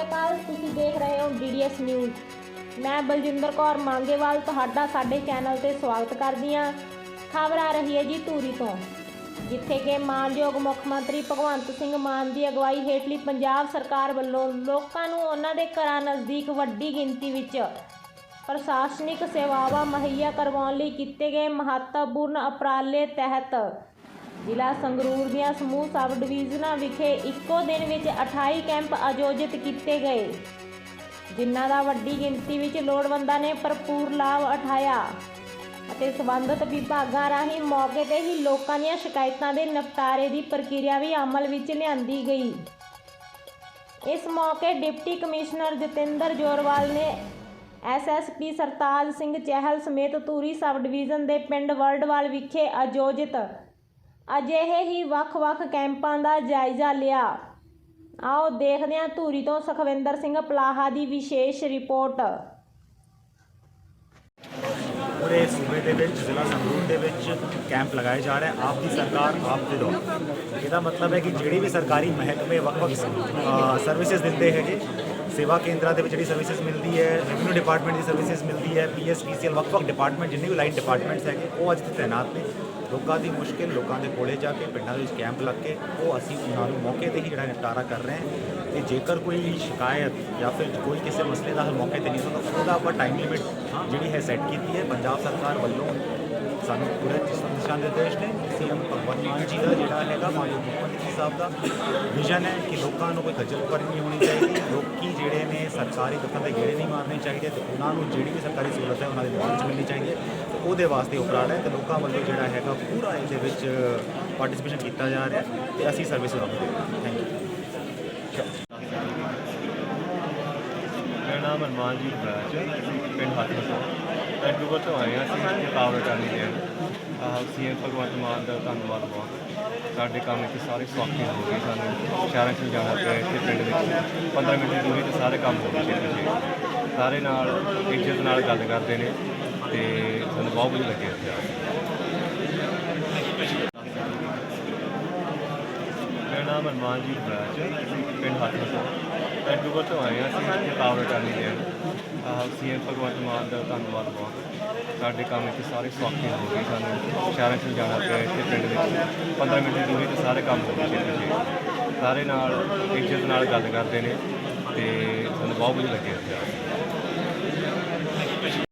ਸ੍ਰੀ ਅਕਾਲ, ਤੁਸੀਂ ਦੇਖ ਰਹੇ ਹੋ ਡੀਡੀਐਸ ਨਿਊਜ਼ ਮੈਂ ਬਲਜਿੰਦਰ ਕੌਰ ਮਾਂਗੇਵਾਲ, ਤੁਹਾਡਾ ਸਾਡੇ ਚੈਨਲ ਤੇ ਸਵਾਗਤ ਕਰਦੀ ਹਾਂ। ਖਬਰ ਆ ਰਹੀ ਹੈ ਜੀ ਧੂਰੀ ਤੋਂ, ਜਿੱਥੇ ਕਿ ਮਾਨਯੋਗ ਮੁੱਖ ਮੰਤਰੀ ਭਗਵੰਤ ਸਿੰਘ ਮਾਨ ਦੀ ਅਗਵਾਈ ਹੇਠਲੀ ਪੰਜਾਬ ਸਰਕਾਰ ਵੱਲੋਂ ਲੋਕਾਂ ਨੂੰ ਉਹਨਾਂ ਦੇ ਘਰਾਂ ਨਜ਼ਦੀਕ ਵੱਡੀ ਗਿਣਤੀ ਵਿੱਚ ਪ੍ਰਸ਼ਾਸਨਿਕ ਸੇਵਾਵਾਂ ਮੁਹੱਈਆ ਕਰਵਾਉਣ ਲਈ ਕੀਤੇ ਗਏ ਮਹੱਤਵਪੂਰਨ ਉਪਰਾਲੇ ਤਹਿਤ ਜ਼ਿਲ੍ਹਾ ਸੰਗਰੂਰ ਦੀਆਂ ਸਮੂਹ ਸਬ ਡਿਵੀਜ਼ਨਾਂ ਵਿਖੇ ਇੱਕੋ ਦਿਨ ਵਿੱਚ 28 ਕੈਂਪ ਆਯੋਜਿਤ ਕੀਤੇ ਗਏ, ਜਿਨ੍ਹਾਂ ਦਾ ਵੱਡੀ ਗਿਣਤੀ ਵਿੱਚ ਲੋੜਵੰਦਾਂ ਨੇ ਭਰਪੂਰ ਲਾਭ ਉਠਾਇਆ ਅਤੇ ਸਬੰਧਤ ਵਿਭਾਗਾਂ ਰਾਹੀਂ ਮੌਕੇ ਤੇ ਹੀ ਲੋਕਾਂ ਦੀਆਂ ਸ਼ਿਕਾਇਤਾਂ ਦੇ ਨਿਪਟਾਰੇ ਦੀ ਪ੍ਰਕਿਰਿਆ ਵੀ ਅਮਲ ਵਿੱਚ ਲਿਆਂਦੀ ਗਈ। ਇਸ ਮੌਕੇ ਡਿਪਟੀ ਕਮਿਸ਼ਨਰ ਜਤਿੰਦਰ ਜੋਰਵਾਲ ਨੇ ਐਸਐਸਪੀ ਸਰਤਾਜ ਸਿੰਘ ਚਹਿਲ ਸਮੇਤ ਧੂਰੀ ਸਬ ਡਿਵੀਜ਼ਨ ਦੇ ਪਿੰਡ ਵਰਡਵਾਲ ਵਿਖੇ ਆਯੋਜਿਤ ਅਜਿਹੇ ਹੀ ਵੱਖ-ਵੱਖ ਕੈਂਪਾਂ ਦਾ ਜਾਇਜ਼ਾ ਲਿਆ। ਆਓ ਦੇਖਦੇ ਹਾਂ ਧੂਰੀ ਤੋਂ ਸੁਖਵਿੰਦਰ ਸਿੰਘ ਪਲਾਹਾ ਦੀ ਵਿਸ਼ੇਸ਼ ਰਿਪੋਰਟ। ਪੂਰੇ ਸੂਬੇ ਦੇ ਵਿੱਚ, ਜ਼ਿਲ੍ਹਾ ਸੰਗਰੂਰ ਦੇ ਵਿੱਚ ਕੈਂਪ ਲਗਾਏ ਜਾ ਰਹੇ ਆਪ ਦੀ ਸਰਕਾਰ, ਆਪ ਦੇ ਦੋ ਇਹਦਾ ਮਤਲਬ ਹੈ ਕਿ ਜਿਹੜੀ ਵੀ ਸਰਕਾਰੀ ਮਹਿਕਮੇ ਵੱਖ-ਵੱਖ ਸਰਵਿਸਿਜ਼ ਦਿੰਦੇ ਹੈਗੇ, ਸੇਵਾ ਕੇਂਦਰਾਂ ਦੇ ਵਿੱਚ ਜਿਹੜੀ ਸਰਵਿਸਿਜ਼ ਮਿਲਦੀ ਹੈ ਰੈਵਨਿਊ ਡਿਪਾਰਟਮੈਂਟ ਦੀ ਸਰਵਿਸਿਜ਼ ਮਿਲਦੀ ਹੈ ਪੀਐਸਪੀਸੀਐਲ ਵੱਖ-ਵੱਖ ਡਿਪਾਰਟਮੈਂਟ ਜਿੰਨੇ ਵੀ ਲਾਈਨ ਡਿਪਾਰਟਮੈਂਟਸ ਹੈਗੇ, ਉਹ ਅੱਜ ਤੇ ਤਾਇਨਾਤ ਨੇ। ਲੋਕਾਂ ਦੀ ਮੁਸ਼ਕਿਲ, ਲੋਕਾਂ ਦੇ ਕੋਲੇ ਜਾ ਕੇ, ਪਿੰਡਾਂ ਦੇ ਵਿੱਚ ਕੈਂਪ ਲੱਗ ਕੇ, ਉਹ ਅਸੀਂ ਉਹਨਾਂ ਨੂੰ ਮੌਕੇ ਤੇ ਹੀ ਜਿਹੜਾ ਨਿਪਟਾਰਾ ਕਰ ਰਹੇ ਹਾਂ ਤੇ ਜੇਕਰ ਕੋਈ ਸ਼ਿਕਾਇਤ ਜਾਂ ਫਿਰ ਕੋਈ ਕਿਸੇ ਮਸਲੇ ਦਾ ਹੱਲ ਮੌਕੇ ਤੇ ਨਹੀਂ ਹੁੰਦਾ ਉਹਦਾ ਆਪਾਂ ਟਾਈਮ ਲਿਮਿਟ ਜਿਹੜੀ ਹੈ ਸੈੱਟ ਕੀਤੀ ਹੈ। ਪੰਜਾਬ ਸਰਕਾਰ ਵੱਲੋਂ ਸਾਨੂੰ ਪੂਰੇ ਦਿਸ਼ਾ ਨਿਰਦੇਸ਼ ਨੇ ਸੀਐਮ ਭਗਵੰਤ ਮਾਨ ਜੀ ਦਾ ਜਿਹੜਾ ਹੈਗਾ ਮਾਨਯੋਗ ਮੁੱਖ ਮੰਤਰੀ ਸਾਹਿਬ ਦਾ ਵਿਜ਼ਨ ਹੈ ਕਿ ਲੋਕਾਂ ਨੂੰ ਕੋਈ ਖੱਜਲ ਖੁਆਰੀ ਨਹੀਂ ਹੋਣੀ ਚਾਹੀਦੀ, ਲੋਕੀ ਜਿਹੜੇ ਨੇ ਸਰਕਾਰੀ ਦਫ਼ਤਰ ਦੇ ਗੇੜੇ ਨਹੀਂ ਮਾਰਨੇ ਚਾਹੀਦੇ ਤੇ ਉਹਨਾਂ ਨੂੰ ਜਿਹੜੀ ਵੀ ਸਰਕਾਰੀ ਸਹੂਲਤ ਹੈ ਉਹਨਾਂ ਦੇ ਦੁਆਰ 'ਚ ਮਿਲਣੀ ਚਾਹੀਦੀ ਹੈ। ਤੇ ਉਹਦੇ ਵਾਸਤੇ ਉਪਰਾਲਾ ਹੈ ਤੇ ਲੋਕਾਂ ਵੱਲੋਂ ਜਿਹੜਾ ਹੈਗਾ ਪੂਰਾ ਇਹਦੇ ਵਿੱਚ ਪਾਰਟਿਸਿਪੇਸ਼ਨ ਕੀਤਾ ਜਾ ਰਿਹਾ ਤੇ ਅਸੀਂ ਸਰਵਿਸ ਦਵਾਂਗੇ। ਥੈਂਕ ਯੂ ਮੇਰਾ ਨਾਮ ਹਨੂੰਮਾਨਜੀਤ ਬਰਾਜ ਪਿੰਡ ਹੱਥਰ ਤੋਂ। ਵੈਂਕੂਵਰ ਤੋਂ ਆਏ ਹਾਂ ਅਸੀਂ ਇੱਥੇ ਪਾਵਰ ਅਟਾਰਨੀ ਦੇਣ ਆਹ ਸੀਐਮ ਭਗਵੰਤ ਮਾਨ ਦਾ ਧੰਨਵਾਦ ਬਹੁਤ। ਸਾਡੇ ਕੰਮ ਇੱਥੇ ਸਾਰੇ ਸੌਖੇ ਹੋ ਗਏ। ਸਾਨੂੰ ਸ਼ਹਿਰਾਂ 'ਚ ਜਾਣਾ ਪਿਆ, ਇੱਥੇ ਪਿੰਡ ਵਿੱਚ। 15 ਮਿੰਟ ਦੀ ਦੂਰੀ ਤੇ ਸਾਰੇ ਕੰਮ ਹੋ ਗਏ ਛੇਤੀ ਛੇਤੀ ਸਾਰੇ ਨਾਲ ਇੱਜ਼ਤ ਨਾਲ ਗੱਲ ਕਰਦੇ ਨੇ ਤੇ ਸਾਨੂੰ ਬਹੁਤ ਵਧੀਆ ਲੱਗਿਆ ਇੱਥੇ ਆ ਕੇ। ਮੇਰਾ ਨਾਮ ਹਨੂੰਮਾਨਜੀਤ ਬਰਾਜ ਪਿੰਡ ਹੱਥਰ ਤੋਂ। ਵੈਂਕੂਵਰ ਤੋਂ ਆਏ ਹਾਂ ਅਸੀਂ ਇੱਥੇ ਪਾਵਰ ਅਟਾਰਨੀ ਦੇਣ ਆਹ, ਸੀਐਮ ਭਗਵੰਤ ਮਾਨ ਦਾ ਧੰਨਵਾਦ ਬਹੁਤ। ਸਾਡੇ ਕੰਮ ਇੱਥੇ ਸਾਰੇ ਸੌਖੇ ਹੋ ਗਏ। ਸਾਨੂੰ ਸ਼ਹਿਰਾਂ 'ਚ ਜਾਣਾ ਪਿਆ, ਇੱਥੇ ਪਿੰਡ ਵਿੱਚ 15 ਮਿੰਟ ਦੀ ਦੂਰੀ ਤੇ ਸਾਰੇ ਕੰਮ ਹੋ ਗਏ ਛੇਤੀ ਛੇਤੀ ਸਾਰੇ ਨਾਲ ਇੱਜ਼ਤ ਨਾਲ ਗੱਲ ਕਰਦੇ ਨੇ ਤੇ ਸਾਨੂੰ ਬਹੁਤ ਵਧੀਆ ਲੱਗਿਆ ਇੱਥੇ ਆ ਕੇ।